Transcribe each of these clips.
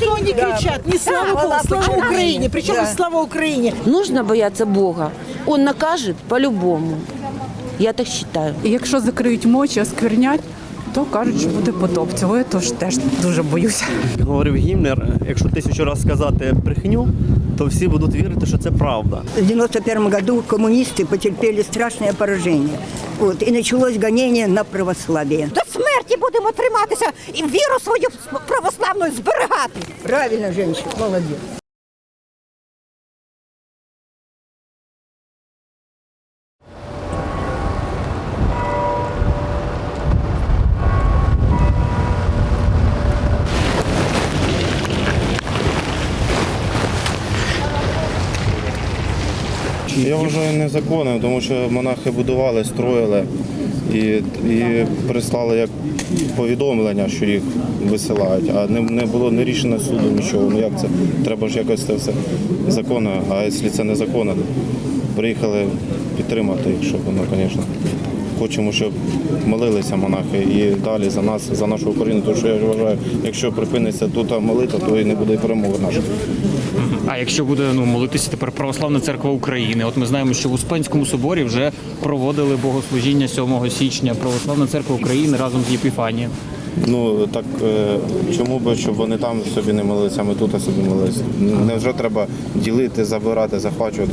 что они кричат? Не слава Богу, слава Украине. Причем Да. слава Украине. Нужно бояться Бога. Он накажет по-любому. Я так вважаю. І якщо закриють мочі, осквернять, то кажуть, що буде потоп. Цього я теж теж дуже боюся. говорив Гімнер, якщо тисячу разів сказати брехню, то всі будуть вірити, що це правда. В 91 году комуністи потерпіли страшне пораження. От і почалось гонение на православ'я. До смерті будемо триматися і віру свою православну зберігати. Правильно, жінка, молодец. Я вважаю незаконним, тому що монахи будували, строїли і, і прислали як повідомлення, що їх висилають, а не, не було не рішено суду нічого. Ну як це? Треба ж якось це все законно. А якщо це незаконно, приїхали підтримати, якщо воно, звісно. Хочемо, щоб молилися монахи і далі за нас, за нашу Україну. Тому що я вважаю, якщо припиниться тут молитва, то і не буде перемоги нашої. А якщо буде ну молитися тепер Православна церква України? От ми знаємо, що в Успенському соборі вже проводили богослужіння 7 січня. Православна церква України разом з Єпіфанієм. Ну так е, чому би, щоб вони там собі не молилися, а ми тут собі молилися? Невже треба ділити, забирати, захвачувати?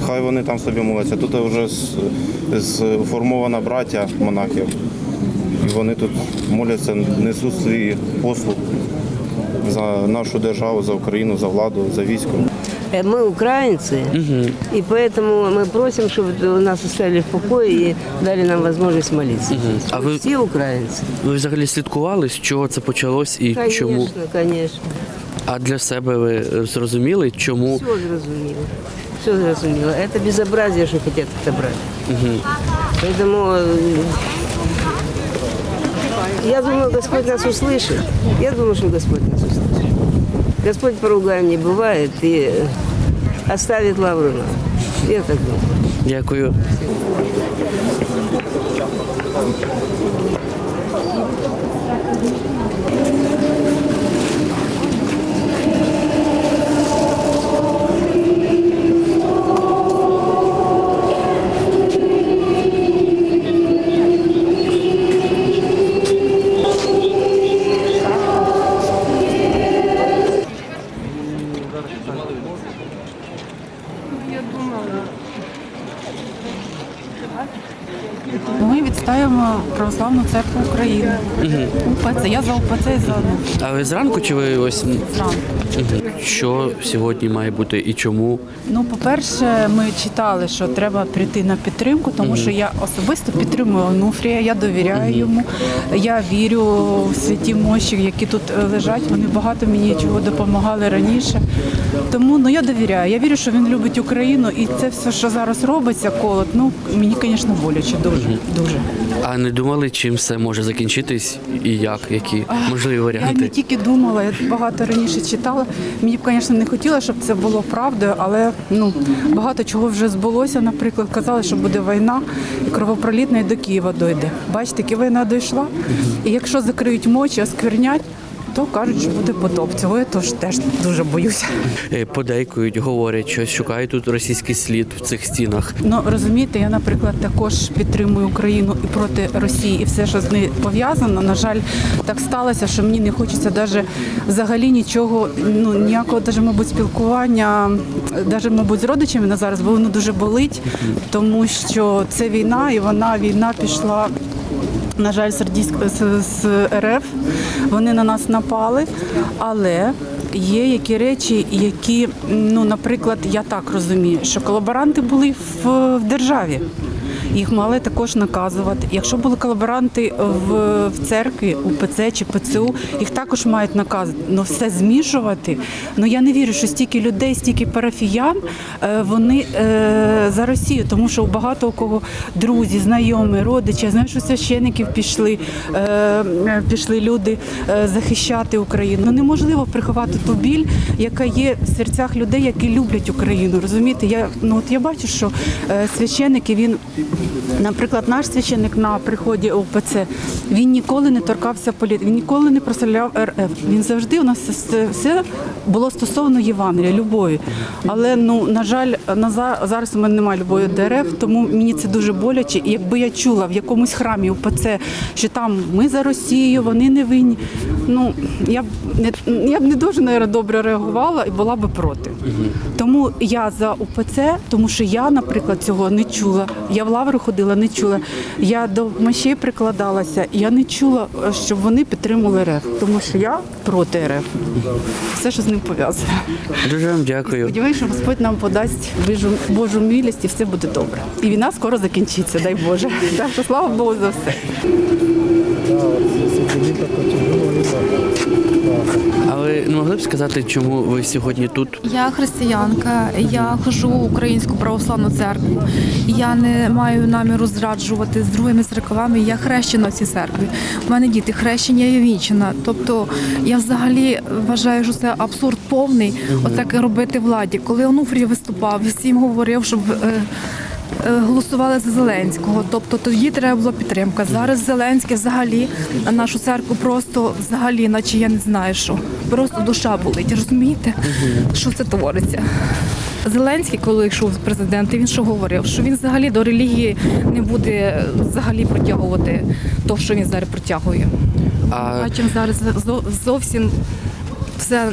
Ну, хай вони там собі моляться. Тут вже з- сформована браття монахів. І вони тут моляться, несуть свій послуг за нашу державу, за Україну, за владу, за військо. Э, Мы украинцы, и поэтому мы просим, чтобы нас оставили в покое и дали нам возможность молиться. А ви- Все украинцы. Ви взагалі слідкували, з чого це почалось і чому? Конечно, конечно. А для себе ви е, зрозуміли, чому Все зрозуміло. Все зрозуміло. Это безобразие, что хотят отобрать. Поэтому э, я думаю, Господь нас услышит. Я думаю, что Господь нас услышит. Господь поругаем не бывает и э, оставит лавру нам. Я так думаю. дякую. України. УПЦ. Я за УПЦ і за. А ви зранку чи ви ось Зранку. Мгм. що сьогодні має бути і чому? Ну, по-перше, ми читали, що треба прийти на підтримку, тому що я особисто підтримую Онуфрія, я довіряю йому. Я вірю в святі мощі, які тут е, лежать. Вони багато мені чого допомагали раніше. Тому ну я довіряю. Я вірю, що він любить Україну, і це все, що зараз робиться, колот. Ну мені, звісно, боляче дуже. Дуже. А не думали, чим все може закінчитись і як, які можливі варіанти. Я не тільки думала, я багато раніше читала. Мені б, звісно, не хотілося, щоб це було правдою, але ну багато чого вже збулося. Наприклад, казали, що буде війна і кровопролітна і до Києва дойде. Бачите, війна дійшла. І якщо закриють мочі, осквернять, то кажуть, що буде потоп. Цього я теж теж дуже боюся. Е, Подейкують, говорять, що шукають тут російський слід в цих стінах. Ну розумієте, я, наприклад, також підтримую Україну і проти Росії, і все, що з нею пов'язано. На жаль, так сталося, що мені не хочеться даже взагалі нічого, ну ніякого даже, мабуть, спілкування, даже, мабуть, з родичами на зараз, бо воно дуже болить, тому що це війна, і вона війна пішла. На жаль, з, РФ вони на нас напали, але є які речі, які, ну, наприклад, я так розумію, що колаборанти були в державі. Їх мали також наказувати. Якщо були колаборанти в, в церкві, у ПЦ чи ПЦУ, їх також мають наказувати. Ну все змішувати. Ну я не вірю, що стільки людей, стільки парафіян, е, вони е, за Росію, тому що у багато у кого друзі, знайомі, родичі, я знаю, що священиків пішли, е, е, пішли люди е, захищати Україну. Ну неможливо приховати ту біль, яка є в серцях людей, які люблять Україну. Розумієте, я ну от я бачу, що е, священик він Наприклад, наш священник на приході ОПЦ він ніколи не торкався політики, він ніколи не прославляв РФ. Він завжди у нас все, було стосовно Євангелія, любові. Але ну на жаль, на зараз у мене немає любові до РФ, тому мені це дуже боляче. І якби я чула в якомусь храмі ОПЦ, що там ми за Росію, вони не винні. Ну я б не я б не дуже наверное, добре реагувала і була би проти. Тому я за УПЦ, тому що я, наприклад, цього не чула. Я в лавру ходила, не чула. Я до мощей прикладалася, я не чула, щоб вони підтримували РФ, тому що я проти РФ. Все, що з ним пов'язано. Дуже вам дякую. Сподіваюся, що Господь нам подасть Божу, Божу милість і все буде добре. І війна скоро закінчиться, дай Боже. Так що слава Богу за все. А ви не могли б сказати, чому ви сьогодні тут? Я християнка, я ходжу в Українську православну церкву. Я не маю наміру зраджувати з другими церквами. Я хрещена в цій церкві. У мене діти хрещення є вінчена. Тобто я взагалі вважаю, що це абсурд повний. Отак робити владі. Коли Онуфрій виступав, всім говорив, щоб. Е, Голосували за Зеленського, тобто тоді треба була підтримка. Зараз Зеленський взагалі на нашу церкву просто взагалі, наче я не знаю що. Просто душа болить. Розумієте, що це твориться? Зеленський, коли йшов з президента, він що говорив? Що він взагалі до релігії не буде взагалі протягувати то, що він зараз протягує. А Бачимо зараз зовсім все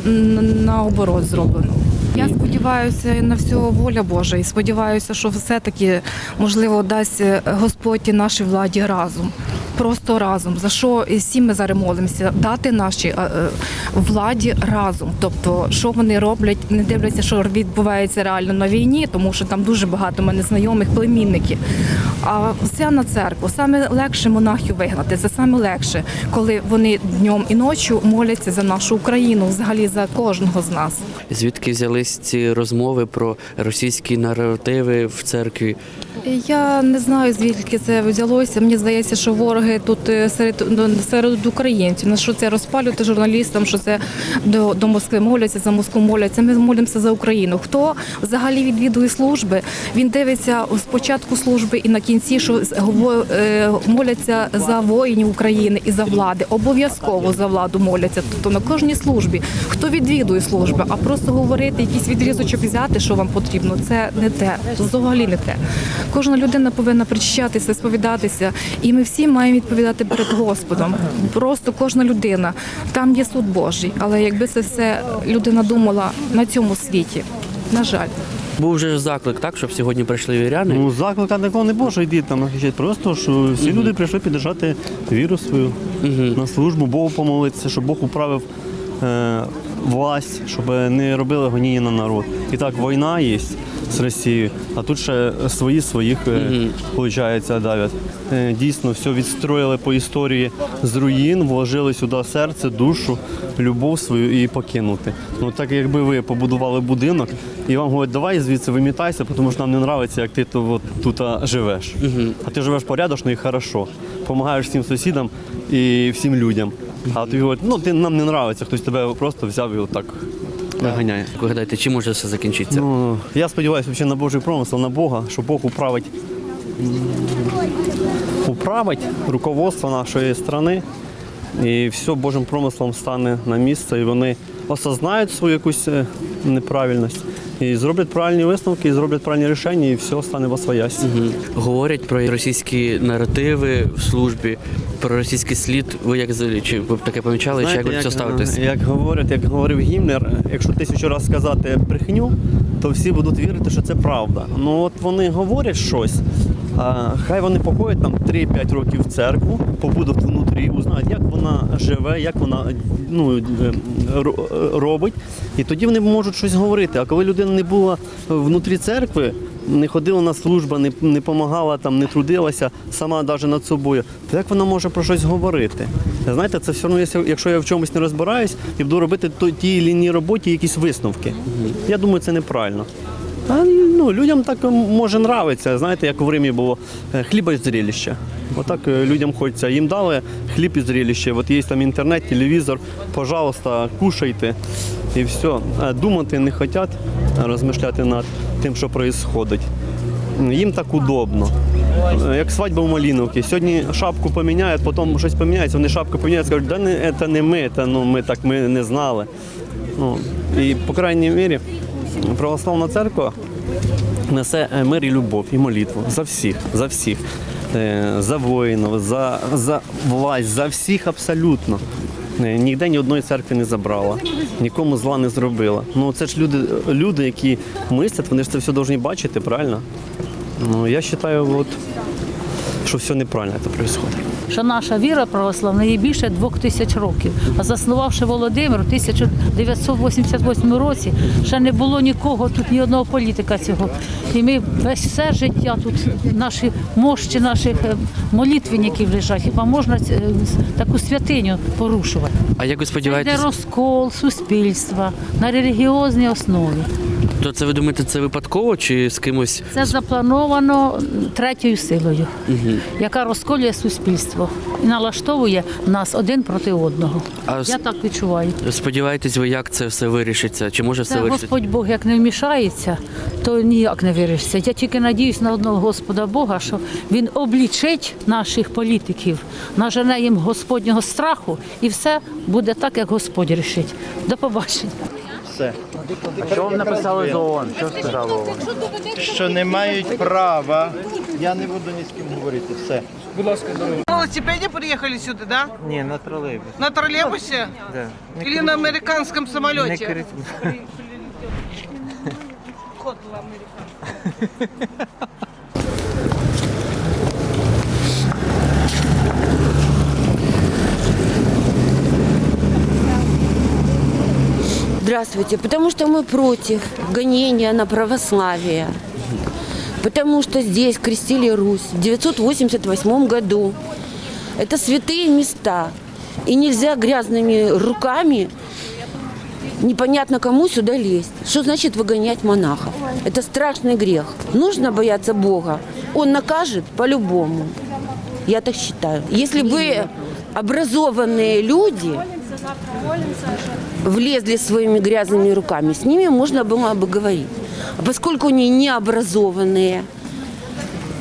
наоборот зроблено. Я сподіваюся на всього воля Божа і сподіваюся, що все-таки можливо дасть Господь і нашій владі разом. Просто разом. За що всі ми зараз молимося? Дати нашій е, е, владі разом. Тобто, що вони роблять, не дивляться, що відбувається реально на війні, тому що там дуже багато в мене знайомих племінників. А все на церкву. Саме легше монахів вигнати. Це саме легше, коли вони днем і ночі моляться за нашу Україну, взагалі за кожного з нас. звідки взялись ці розмови про російські наративи в церкві? Я не знаю звідки це взялося. Мені здається, що вороги тут е, серед ну, серед українців. На що це розпалювати журналістам, що це до, до Москви моляться, за Москву моляться. Ми молимося за Україну. Хто взагалі відвідує служби? Він дивиться спочатку служби і на кінці, що е, моляться за воїнів України і за влади. Обов'язково за владу моляться. Тобто на кожній службі. Хто відвідує служби, а просто говорити, якийсь відрізочок взяти, що вам потрібно, це не те. Взагалі не те. Кожна людина повинна причащатися, сповідатися, і ми всі маємо відповідати перед Господом. Просто кожна людина. Там є суд Божий. Але якби це все людина думала на цьому світі, на жаль. Був вже заклик, так, щоб сьогодні прийшли віряни. Ну, заклика такого не було, що йди там захищати. Просто що всі люди прийшли підтримати віру свою на службу, Богу помолитися, щоб Бог управив е, власть, щоб не робили гоніння на народ. І так, війна є з Росією, а тут ще свої своїх, е, виходить, давлять. Е, дійсно, все відстроїли по історії з руїн, вложили сюди серце, душу, любов свою і покинути. Ну так якби ви побудували будинок і вам говорять, давай звідси вимітайся, тому що нам не подобається, як ти тут живеш. А ти живеш порядочно і хорошо. Помагаєш всім сусідам і всім людям. А тобі говорять, ну ти нам не подобається, хтось тебе просто взяв і отак наганяє. Як ви гадаєте, чим може все закінчитися? Ну, я сподіваюся взагалі на Божий промисел, на Бога, що Бог управить, управить руководство нашої країни, і все Божим промислом стане на місце, і вони осознають свою якусь е, неправильність, і зроблять правильні висновки, і зроблять правильні рішення, і все стане в освоясі. Мгм. Говорять про російські наративи в службі, про російський слід. Ви як взагалі, чи ви б таке помічали, чи як ви ставитесь? е, як говорять, як говорив Гімлер, якщо тисячу разів сказати брехню, то всі будуть вірити, що це правда. Ну от вони говорять щось. А, хай вони походять там 3-5 років в церкву, побудуть внутрі, узнають, як вона живе, як вона ну, е, робить, і тоді вони можуть щось говорити. А коли людина не була внутрі церкви, не ходила на службу, не, не помагала, там, не трудилася сама навіть над собою, то як вона може про щось говорити? Знаєте, це все одно, якщо- я в чомусь не розбираюсь і буду робити тій лінії роботі якісь висновки. Я думаю, це неправильно. А, ну, людям так може нравиться. Знаєте, як в Римі було е, хліба і зрелище. Отак е, людям хочеться. Їм дали хліб і зрелище. От є там інтернет, телевізор, пожалуйста, кушайте і все. Думати не хочуть, розмишляти над тим, що відбувається. Їм так удобно. е, як свадьба в Маліновці. Сьогодні шапку поміняють, потім щось поміняється, вони шапку поміняють, скажуть, да не, це не ми, це, ну, ми так ми не знали. Ну, і, по крайній мірі, православна церква несе е, мир і любов, і молитву за всіх, за всіх. Е, За воїнів, за, за власть, за всіх абсолютно. Е, Ніде ні одної церкви не забрала, нікому зла не зробила. Ну це ж люди, люди, які мислять, вони ж це все повинні бачити, правильно? Ну я вважаю, от, що все неправильно це відбувається. що наша віра православна є більше двох тисяч років. А заснувавши Володимир у 1988 році, ще не було нікого тут, ні одного політика цього. І ми весь все життя тут, наші мощі наших е, молитвенників лежать. Хіба можна е, таку святиню порушувати? А як ви Це розкол суспільства на релігіозній основі. То це ви думаєте, це випадково чи з кимось? Це заплановано третьою силою, яка розколює суспільство і налаштовує нас один проти одного. А с- Я так відчуваю. Сподіваєтесь ви, як це все вирішиться? Чи може все Це вирішиться? Господь Бог як не вмішається, то ніяк не вирішиться. Я тільки надіюсь на одного Господа Бога, що Він облічить наших політиків, нажене їм Господнього страху, і все буде так, як Господь рішить. До побачення. Що вам написали з ООН? Що сказали ООН? Що не мають права. Я не буду ні з ким говорити. Все. На велосипеде приехали сюда, да? Ні, на тролейбус. На троллейбусе? Да. Или на американском Не самолете? кричи. Здравствуйте. Потому что мы против гонения на православие. Потому что здесь крестили Русь в 988 году. Это святые места. И нельзя грязными руками непонятно кому сюда лезть. Что значит выгонять монахов? Это страшный грех. Нужно бояться Бога. Он накажет по-любому. Я так считаю. Если бы образованные люди влезли своими грязными руками, с ними можно было бы говорить. А поскольку они необразованные,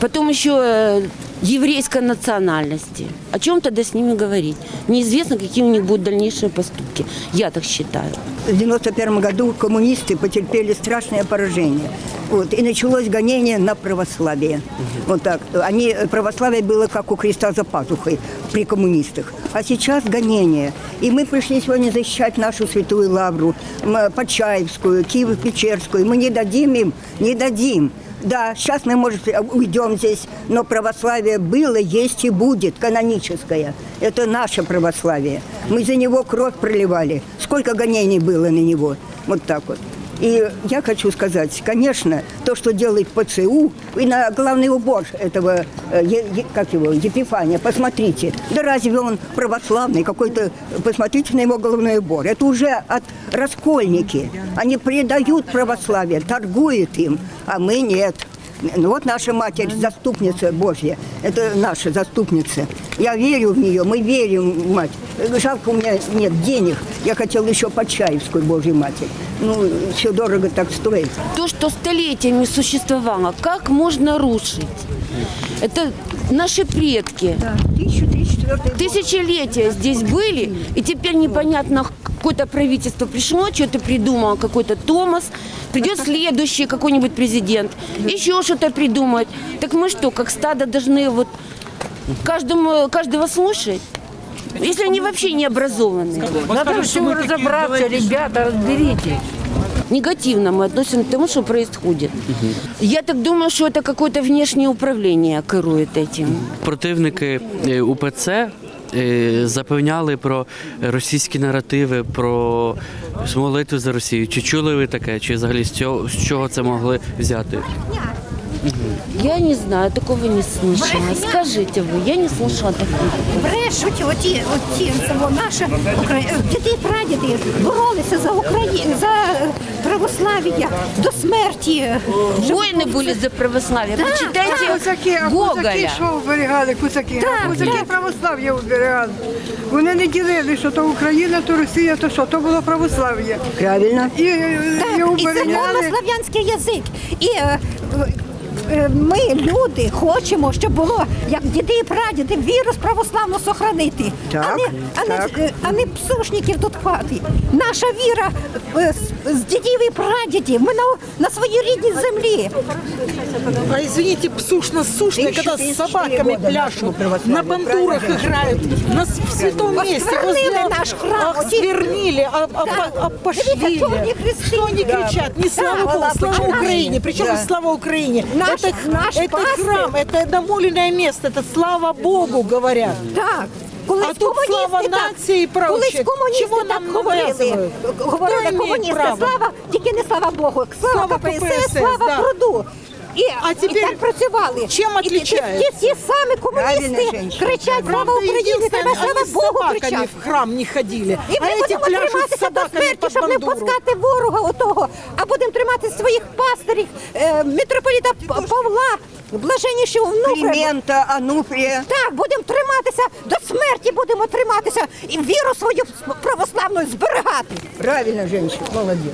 потом еще э, еврейской национальности, о чем тогда с ними говорить? Неизвестно, какие у них будут дальнейшие поступки. Я так считаю. В 91 году коммунисты потерпели страшное поражение. Вот, и началось гонение на православие. Вот так. Они, православие было как у Христа за пазухой при коммунистах. А сейчас гонение. И мы пришли сегодня защищать нашу святую лавру, м, Почаевскую, Киево-Печерскую. Мы не дадим им, не дадим. Да, сейчас мы, может, уйдем здесь, но православие было, есть и будет, каноническое. Это наше православие. Мы за него кровь проливали. Сколько гонений было на него. Вот так вот. И я хочу сказать, конечно, то, что делает ПЦУ, и на главный убор этого, э, Е- Е- как его, Епифания, посмотрите. Да разве он православный какой-то, посмотрите на его головной убор. Это уже от раскольники. Они предают православие, торгуют им, а мы нет. Ну, вот наша матерь, заступница Божья. Это наша заступница. Я верю в нее, мы верим в мать. Жалко, у меня нет денег. Я хотел еще Почаевскую Божью Матерь. Ну, все дорого так стоит. То, что столетиями существовало, как можно рушить? Это наши предки. 1034 год. Тысячелетия здесь были, и теперь непонятно, какое-то правительство пришло, что-то придумало, какой-то Томас, придет следующий какой-нибудь президент, еще что-то придумает. Так мы что, как стадо должны вот каждому, каждого слушать? Если они вообще не образованные. Надо всем разобраться, ребята, разберитесь. Негативно мы относимся к тому, что происходит. Я так думаю, что это какое-то внешнее управление керует этим. Противники е, УПЦ е, запевняли про російські наративи, про молитву за Росію. Чи чули ви таке? Чи взагалі з цього з чого це могли взяти? Я не знаю, такого не слышала. Скажите вы, я не слышала такого. Брешуть оті, оті село наше Украї- діди і прадіди боролися за Україну, за православ'я до смерті. Воины были за православие. Почитайте Гоголя. що оберігали куцаки? Так, куцаки так. православ'я оберігали. Вони не ділили, що то Україна, то Росія, то що, то було православ'я. Правильно. І, е, і Так, і це оберігали. мовно-слав'янський язик. І е, е, ми, люди, хочемо, щоб було, як діди і прадіди, віру православну сохранити. а Так, не, а не, е, а не псушників тут хватить. Наша віра е, з, з дідів і прадідів. Ми на, на своїй рідній землі. А извините, псушно-сушные, когда с 1404 собаками года пляшут, нашего православия, на бандурах правильно? играют, на с- в святом месте. Осквернили возле- наш храм. Осквернили, а- а- Да. а- опошлили. Дивіться, чорні хрести. Что они Да. кричат? Не слава Да, Богу, слава слава Богу. Украине. Причем Да. здесь слава Украине? Наш- это наш это пастырь. храм, это намоленное место, это слава Богу, говорят. Так. Колись А тут слава комуністи так- нації прав. Колись комуністи так говорили. Говорили комуністи, слава, тільки не слава Богу. Слава, Слава КПСС, КПСС, слава да. труду. І, А і так працювали. чим І ті- ті, ті, самі комуністи кричать слава Україні, треба слава Богу кричати. в храм не ходили. І ми будемо триматися до смерті, щоб не бандуру. пускати ворога отого, а будемо тримати своїх пастирів, е, митрополіта Павла, блаженнішого внука. Климента, Ануфрия. Так, будемо триматися, до смерті будемо триматися і віру свою православну зберігати. Правильно, женщина, молодец.